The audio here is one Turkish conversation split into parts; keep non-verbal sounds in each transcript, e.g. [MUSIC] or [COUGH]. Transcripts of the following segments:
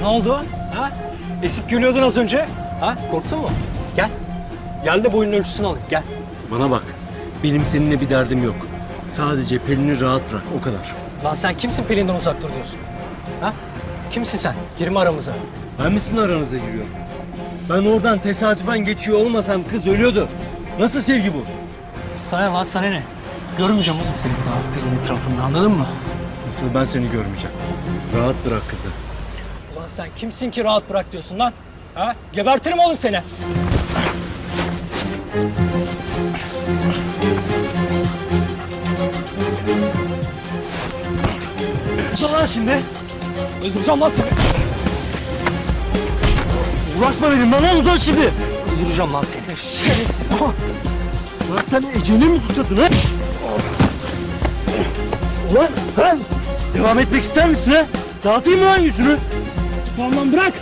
Ne oldu? Ha? Esip gülüyordun az önce. Ha? Korktun mu? Gel. Gel de boyunun ölçüsünü alayım. Gel. Bana bak. Benim seninle bir derdim yok. Sadece Pelin'i rahat bırak o kadar. Lan sen kimsin Pelin'den uzak dur diyorsun? Ha? Kimsin sen? Girme aramıza. Ben misin aranıza giriyor? Ben oradan tesadüfen geçiyor olmasam kız ölüyordu. Nasıl sevgi bu? Sana lan sana ne? Görmeyeceğim oğlum seni bir daha Pelin etrafında anladın mı? Nasıl ben seni görmeyeceğim? Rahat bırak kızı. Ulan sen kimsin ki rahat bırak diyorsun lan? Ha? Gebertirim oğlum seni. Dur lan şimdi. Öldüreceğim lan seni. Uğraşma benimle ne oldu şimdi? Öldüreceğim lan seni. Şerefsiz. Lan sen Ece'ni mi tutuyordun ha? Ulan ha? Devam etmek ister misin ha? Dağıtayım mı lan yüzünü? Tamam lan bırak.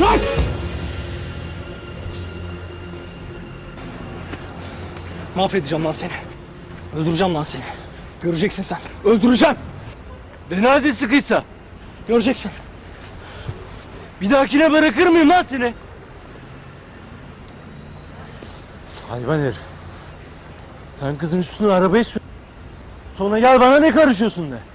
Bırak. Mahvedeceğim lan seni. Öldüreceğim lan seni. Göreceksin sen. Öldüreceğim. Beni hadi sıkıysa. Göreceksin. Bir dahakine bırakır mıyım lan seni? Hayvan herif. Sen kızın üstüne arabayı sür. Sonra gel bana ne karışıyorsun de.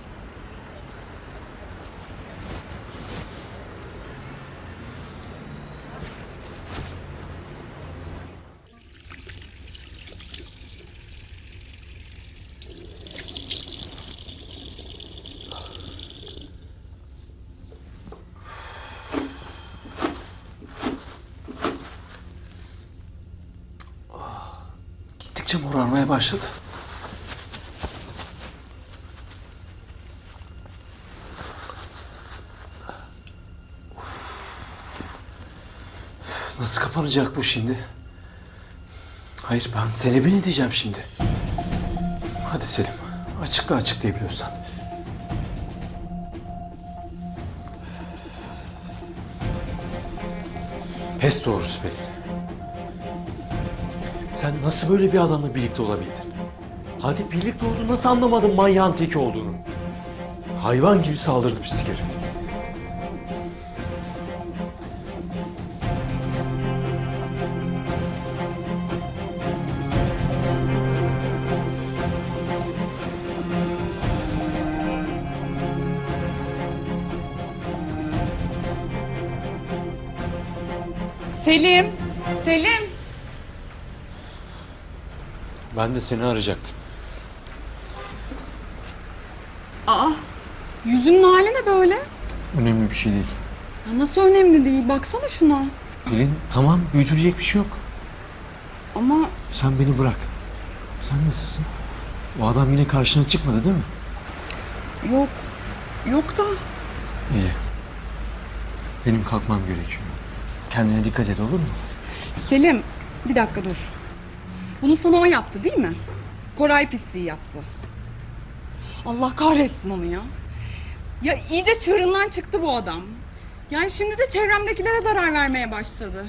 Gittikçe morarmaya başladı. Nasıl kapanacak bu şimdi? Hayır ben Zeynep'e ne diyeceğim şimdi? Hadi Selim açıkla açıklayabiliyorsan. Pes doğrusu Pelin. Sen nasıl böyle bir adamla birlikte olabildin? Hadi birlikte olduğunu nasıl anlamadın manyağın teki olduğunu? Hayvan gibi saldırdı pislik herif. Selim. Selim. Ben de seni arayacaktım. Aa. Yüzünün hali ne böyle? Önemli bir şey değil. Ya nasıl önemli değil? Baksana şuna. Pelin tamam büyütülecek bir şey yok. Ama Sen beni bırak. Sen nasılsın? O adam yine karşına çıkmadı değil mi? yok. Yok da. İyi. Benim kalkmam gerekiyor. Kendine dikkat et olur mu? Selim. Bir dakika dur. Bunu sana o yaptı değil mi? Koray pisliği yaptı. Allah kahretsin onu ya. Ya iyice çığırından çıktı bu adam. Yani şimdi de çevremdekilere zarar vermeye başladı.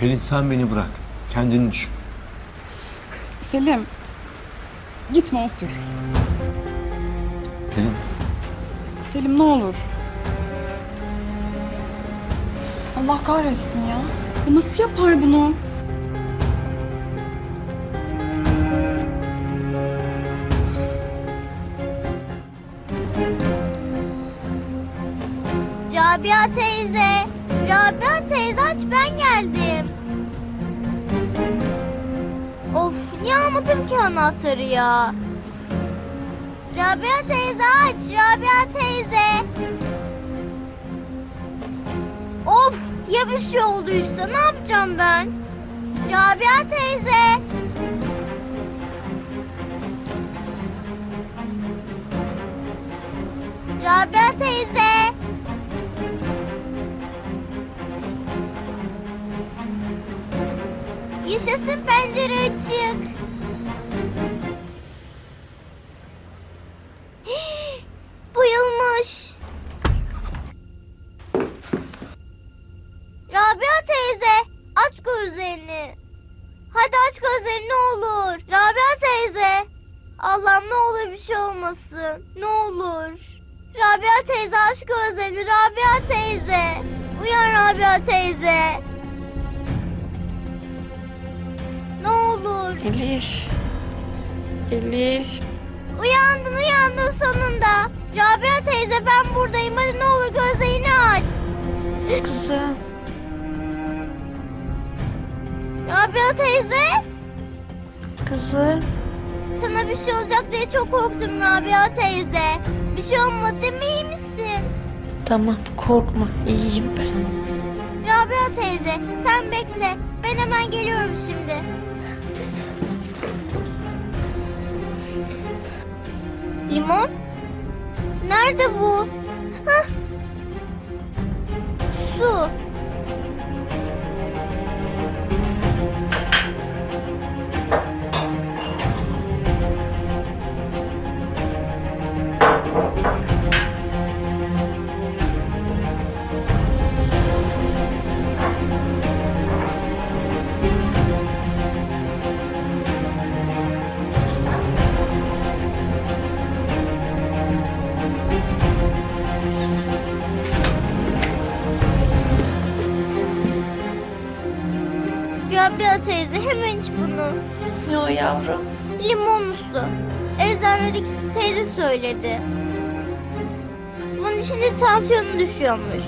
Pelin sen beni bırak. Kendini düşün. Selim. Gitme otur. Pelin Selim ne olur. Allah kahretsin ya. Ya Nasıl yapar bunu? Rabia teyze. Rabia teyze aç ben geldim. Of niye almadım ki anahtarı ya? Rabia teyze aç. Rabia teyze. Of ya bir şey olduysa ne yapacağım ben? Rabia teyze. Rabia teyze. Yaşasın pencere açık. [GASPS] Bayılmış. Rabia teyze aç gözlerini. Hadi aç gözlerini ne olur. Rabia teyze. Allah'ım ne olur bir şey olmasın. Ne olur. Rabia teyze aç gözlerini Rabia teyze. Uyan Rabia teyze. Elif. Elif. Uyandın uyandın sonunda. Rabia teyze ben buradayım. Hadi ne olur gözlerini aç. Kızım. Rabia teyze. Kızım. Sana bir şey olacak diye çok korktum Rabia teyze. Bir şey olmadı değil mi? İyi misin? Tamam korkma iyiyim ben. Rabia teyze sen bekle. Ben hemen geliyorum şimdi. Limon? Nerede bu? Hah. Rabia teyze hemen iç bunu. Ne o yavrum? Limonlu su. Eczanedeki teyze söyledi. Bunun içinde tansiyonu düşüyormuş.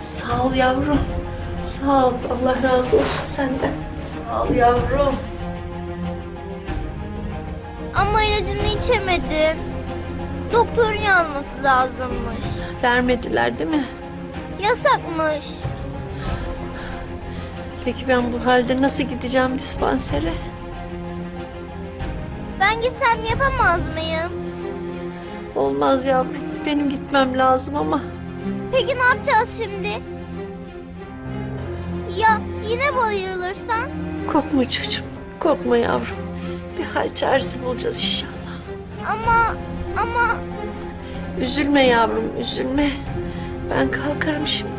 Sağ ol yavrum. Sağ ol. Allah razı olsun senden. Sağ ol yavrum. Ama ilacını içemedin. Doktorun yazması lazımmış. Vermediler değil mi? Yasakmış. Peki ben bu halde nasıl gideceğim dispansere? Ben gitsem yapamaz mıyım? Olmaz yavrum. Benim gitmem lazım ama. Peki ne yapacağız şimdi? Ya yine bayılırsan? Korkma çocuğum. Korkma yavrum. Bir hal çaresi bulacağız inşallah. Ama ama Üzülme yavrum, üzülme. Ben kalkarım şimdi.